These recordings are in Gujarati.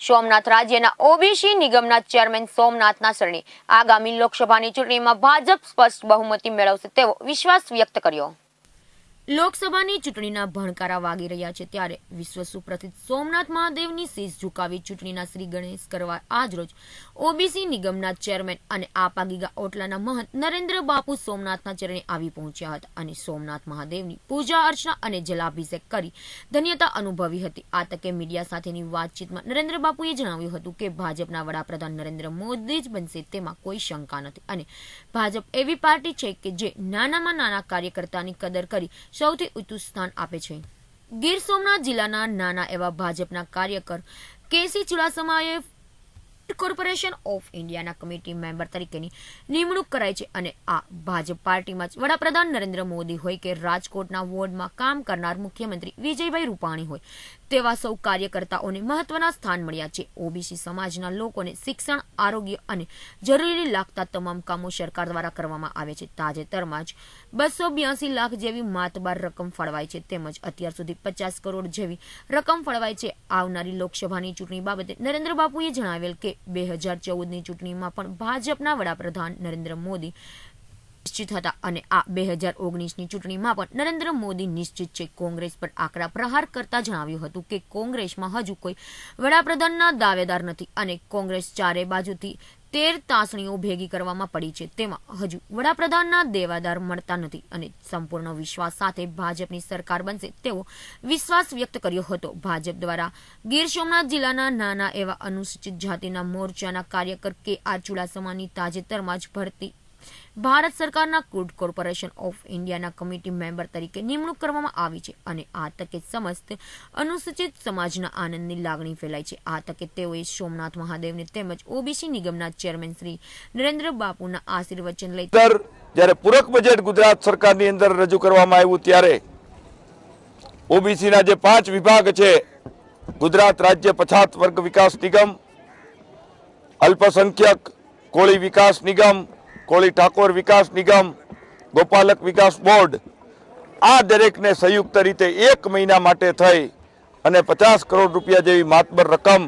સોમનાથ રાજ્યના ઓબીસી નિગમના ચેરમેન સોમનાથના શરણે આગામી લોકસભાની ચૂંટણીમાં ભાજપ સ્પષ્ટ બહુમતી મેળવશે તેવો વિશ્વાસ વ્યક્ત કર્યો. લોકસભાની ચૂંટણીના ભણકારા વાગી રહ્યા છે ત્યારે વિશ્વ સુપ્રસિદ્ધ સોમનાથ મહાદેવની શીશ ઝુકાવી ચૂંટણીના શ્રી ગણેશ કરવા આજરોજ ઓબીસી નિગમના ચેરમેન અને આપાગીગા ઓટલાના મહંત નરેન્દ્ર બાપુ સોમનાથના ચરણે આવી પહોંચ્યા હતા અને સોમનાથ મહાદેવની પૂજા અર્ચના અને જલાભિષેક કરી ધન્યતા અનુભવી હતી. આ તકે મીડિયા સાથેની વાતચીતમાં નરેન્દ્ર બાપુએ જણાવ્યું હતું કે ભાજપના વડાપ્રધાન નરેન્દ્ર મોદી જ બનશે તેમાં કોઈ શંકા નથી અને ભાજપ એવી પાર્ટી છે કે જે નાનામાં નાના કાર્યકર્તાની કદર કરી સૌથી ઊંચું સ્થાન આપે છે. ગીર સોમનાથ જિલ્લાના નાના એવા ભાજપના કાર્યકર કેસી ચુડાસમાએ કોર્પોરેશન ઓફ ઇન્ડિયાના કમિટી મેમ્બર તરીકેની નિમણૂક કરાઈ છે અને આ ભાજપ પાર્ટીમાં જ વડાપ્રધાન નરેન્દ્ર મોદી હોય કે રાજકોટના વોર્ડમાં કામ કરનાર મુખ્યમંત્રી વિજયભાઈ રૂપાણી હોય. તેવા સૌ કાર્યકર્તાઓને મહત્વના સ્થાન મળ્યા છે. ઓબીસી સમાજના લોકોને શિક્ષણ, આરોગ્ય અને જરૂરી લાગતા તમામ કામો સરકાર દ્વારા કરવામાં આવે છે. તાજેતરમાં જ બસો બ્યાસી લાખ જેવી માતબાર રકમ ફળવાય છે. તેમજ અત્યાર સુધી પચાસ કરોડ જેવી રકમ ફળવાય છે. આવનારી લોકસભાની ચૂંટણી બાબતે નરેન્દ્ર બાપુએ જણાવેલ કે બે હજાર ચૌદની ચૂંટણીમાં પણ ભાજપના વડાપ્રધાન નરેન્દ્ર મોદી નિશ્ચિત હતા અને આ બે હજાર ઓગણીસની ચૂંટણીમાં પણ નરેન્દ્ર મોદી નિશ્ચિત છે. કોંગ્રેસ પર આકરા પ્રહાર કરતા જણાવ્યું હતું કે કોંગ્રેસમાં હજુ કોઈ વડાપ્રધાનના દાવેદાર નથી અને કોંગ્રેસ ચારે બાજુથી તેર તાસણીઓ ભેગી કરવામાં પડી છે. તેમાં હજુ વડાપ્રધાનના દેવાદાર મળતા નથી અને સંપૂર્ણ વિશ્વાસ સાથે ભાજપની સરકાર બનશે તેવો વિશ્વાસ વ્યક્ત કર્યો હતો. ભાજપ દ્વારા ગીર સોમનાથ જિલ્લાના નાના એવા અનુસૂચિત જાતિના મોરચાના કાર્યકર કે આર ચુડાસમાની તાજેતરમાં જ ભરતી ભારત સરકારના ક્રૂડ કોર્પોરેશન ઓફ ઇન્ડિયાના કમિટી મેમ્બર તરીકે નિમણૂક કરવામાં આવી છે અને આ તકે સમસ્ત અનુસૂચિત સમાજના આનંદની લાગણી ફેલાઈ છે. આ તકે તેઓએ સોમનાથ મહાદેવને તેમજ ઓબીસી નિગમના ચેરમેન શ્રી નરેન્દ્ર બાપુના આશીર્વચન લઈ જ્યારે પૂરક બજેટ ગુજરાત સરકારની અંદર રજૂ કરવામાં આવ્યું ત્યારે ઓબીસીના જે પાંચ વિભાગ છે, ગુજરાત રાજ્ય પછાત વર્ગ વિકાસ નિગમ, અલ્પસંખ્યક કોળી વિકાસ નિગમ કોળી ઠાકોર વિકાસ નિગમ, ગોપાલક વિકાસ બોર્ડ, આ દરેકને સંયુક્ત રીતે એક મહિના માટે થઈ અને પચાસ કરોડ રૂપિયા જેવી માતબર રકમ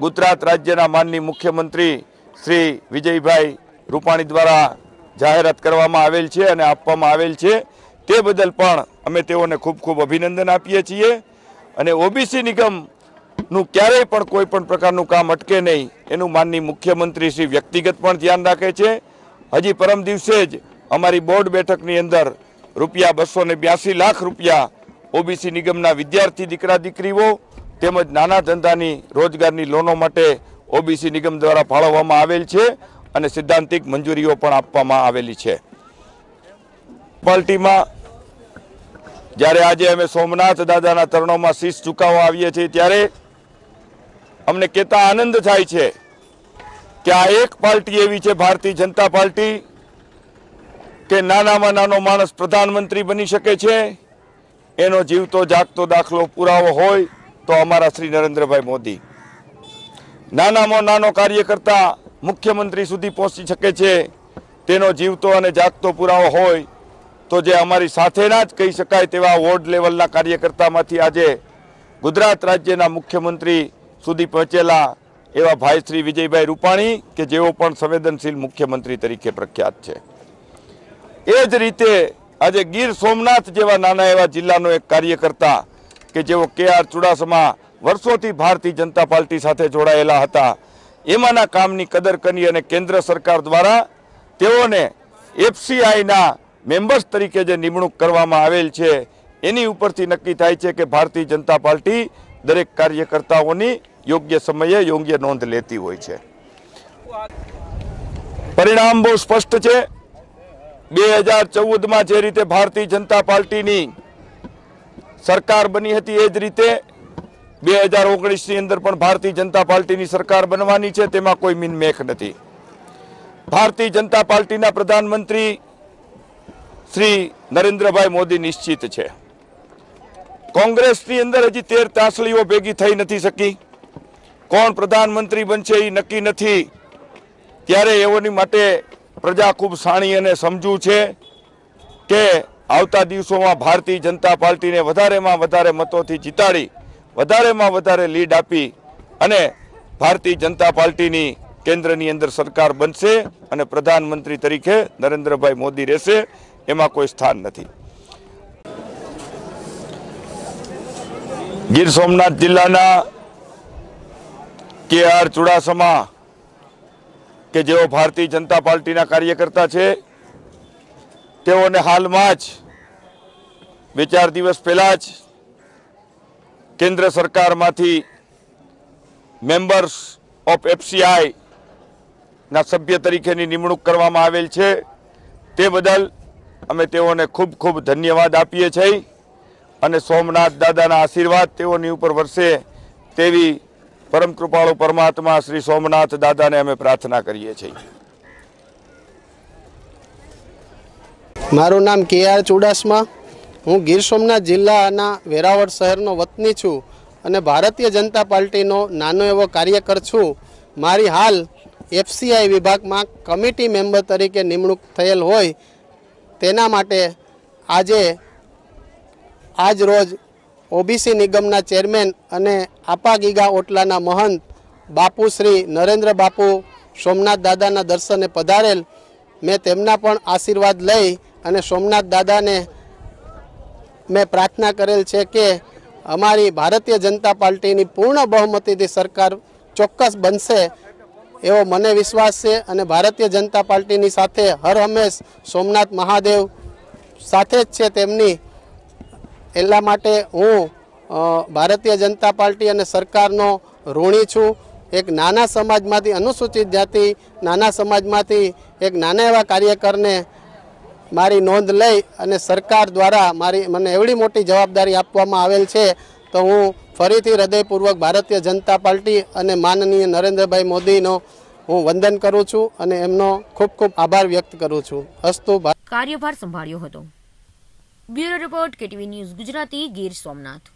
ગુજરાત રાજ્યના માનની મુખ્યમંત્રી શ્રી વિજયભાઈ રૂપાણી દ્વારા જાહેરાત કરવામાં આવેલ છે અને આપવામાં આવેલ છે. તે બદલ પણ અમે તેઓને ખૂબ ખૂબ અભિનંદન આપીએ છીએ અને ઓબીસી નિગમનું ક્યારેય પણ કોઈ પણ પ્રકારનું કામ અટકે નહીં. એનું માનની મુખ્યમંત્રી શ્રી વ્યક્તિગત પણ ધ્યાન રાખે છે. હજી પરમ દિવસે જ અમારી બોર્ડ બેઠકની અંદર રૂપિયા બસો બ્યાસી લાખ રૂપિયા ઓબીસી નિગમના વિદ્યાર્થી દીકરા દીકરીઓ તેમજ નાના ધંધાની રોજગારની લોનો માટે ઓબીસી નિગમ દ્વારા ફાળવવામાં આવેલ છે અને સિદ્ધાંતિક મંજૂરીઓ પણ આપવામાં આવેલી છે. પાર્ટીમાં જ્યારે આજે અમે સોમનાથ દાદાના તરણોમાં શીશ ચૂકાવવા આવીએ છીએ ત્યારે અમને કહેતા આનંદ થાય છે કે આ એક પાર્ટી એવી છે ભારતીય જનતા પાર્ટી કે નાનામાં નાનો માણસ પ્રધાનમંત્રી બની શકે છે, એનો જીવતો જાગતો દાખલો પુરાવો હોય તો અમારા શ્રી નરેન્દ્રભાઈ મોદી. નાનામાં નાનો કાર્યકર્તા મુખ્યમંત્રી સુધી પહોંચી શકે છે, તેનો જીવતો અને જાગતો પુરાવો હોય તો જે અમારી સાથેના જ કહી શકાય તેવા વોર્ડ લેવલના કાર્યકર્તામાંથી આજે ગુજરાત રાજ્યના મુખ્યમંત્રી સુધી પહોંચેલા એવા ભાઈ શ્રી વિજયભાઈ રૂપાણી કે જેઓ પણ સંવેદનશીલ મુખ્યમંત્રી તરીકે પ્રખ્યાત છે. એ જ રીતે આજે ગીર સોમનાથ જેવા નાના એવા જિલ્લાનો એક કાર્યકર્તા કે જેઓ કે આર ચુડાસમા વર્ષોથી ભારતીય જનતા પાર્ટી સાથે જોડાયેલા હતા, એમાંના કામની કદર કરી અને કેન્દ્ર સરકાર દ્વારા તેઓને એફસીઆઈના મેમ્બર્સ તરીકે જે નિમણૂક કરવામાં આવેલ છે, એની ઉપરથી નક્કી થાય છે કે ભારતીય જનતા પાર્ટી દરેક કાર્યકર્તાઓની યોગ્ય સમયે યોગ્ય નોંધ લેતી હોય છે. પરિણામ બહુ સ્પષ્ટ છે. બે હજાર ચૌદમાં જે રીતે ભારતીય જનતા પાર્ટીની સરકાર બની હતી એ જ રીતે બે હજાર ઓગણીસની અંદર પણ ભારતીય જનતા પાર્ટીની સરકાર બનવાની છે, તેમાં કોઈ મિનમેખ નથી. ભારતીય જનતા પાર્ટીના પ્રધાનમંત્રી શ્રી નરેન્દ્રભાઈ મોદી નિશ્ચિત છે. કોંગ્રેસની અંદર હજી તેર તાસલીઓ ભેગી થઈ નથી શકી. કોણ પ્રધાનમંત્રી બનશે એ નક્કી નથી. ત્યારે એઓની માટે પ્રજા ખૂબ સાણી અને સમજુ છે કે આવતા દિવસોમાં ભારતીય જનતા પાર્ટીને વધારેમાં વધારે મતોથી જીતાડી, વધારેમાં વધારે લીડ આપી અને ભારતીય જનતા પાર્ટીની કેન્દ્રની અંદર સરકાર બનશે અને પ્રધાનમંત્રી તરીકે નરેન્દ્રભાઈ મોદી રહેશે, એમાં કોઈ સ્થાન નથી. ગીર સોમનાથ જિલ્લાના કે આર ચુડાસમા કે જેઓ ભારતીય જનતા પાર્ટીના કાર્યકર્તા છે, તેઓને હાલમાં જ બે ચાર દિવસ પહેલા જ કેન્દ્ર સરકારમાંથી મેમ્બર્સ ઓફ એફસીઆઈના સભ્ય તરીકેની નિમણૂક કરવામાં આવેલ છે. તે બદલ અમે તેઓને ખૂબ ખૂબ ધન્યવાદ આપીએ છીએ અને સોમનાથ દાદાના આશીર્વાદ તેઓની ઉપર વરસે તેવી પરમ કૃપાળુ પરમાત્મા શ્રી સોમનાથ દાદાને અમે પ્રાર્થના કરીએ છીએ. મારું નામ કે આર ચુડાસમા. હું ગીર સોમનાથ જિલ્લાના વેરાવળ શહેરનો વતની છું અને ભારતીય જનતા પાર્ટીનો નાનો એવો કાર્યકર છું. મારી હાલ એફસીઆઈ વિભાગમાં કમિટી મેમ્બર તરીકે નિમણૂક થયેલ હોય તેના માટે આજે, આજ રોજ ઓબીસી નિગમના ચેરમેન અને આપા ગીગા ઓટલાના મહંત બાપુ શ્રી નરેન્દ્ર બાપુ સોમનાથ દાદાના દર્શને પધારેલ. મેં તેમના પણ આશીર્વાદ લઈ અને સોમનાથ દાદાને મેં પ્રાર્થના કરેલ છે કે અમારી ભારતીય જનતા પાર્ટીની પૂર્ણ બહુમતીથી સરકાર ચોક્કસ બનશે એવો મને વિશ્વાસ છે અને ભારતીય જનતા પાર્ટીની સાથે હર હંમેશ સોમનાથ મહાદેવ સાથે જ છે તેમની એટલા માટે હું ભારતીય જનતા પાર્ટી અને સરકારનો ઋણી છું. એક નાના સમાજમાંથી અનુસૂચિત જાતિ, નાના સમાજમાંથી એક નાના એવા કાર્યકરને મારી નોંધ લઈ અને સરકાર દ્વારા મારી, મને એવડી મોટી જવાબદારી આપવામાં આવેલ છે, તો હું ફરીથી હૃદયપૂર્વક ભારતીય જનતા પાર્ટી અને માનનીય નરેન્દ્રભાઈ મોદીનો હું વંદન કરું છું અને એમનો ખૂબ ખૂબ આભાર વ્યક્ત કરું છું. અસ્તુ કાર્યભાર સંભાળ્યો હતો. Bureau report KTV news Gujarati Gir Somnath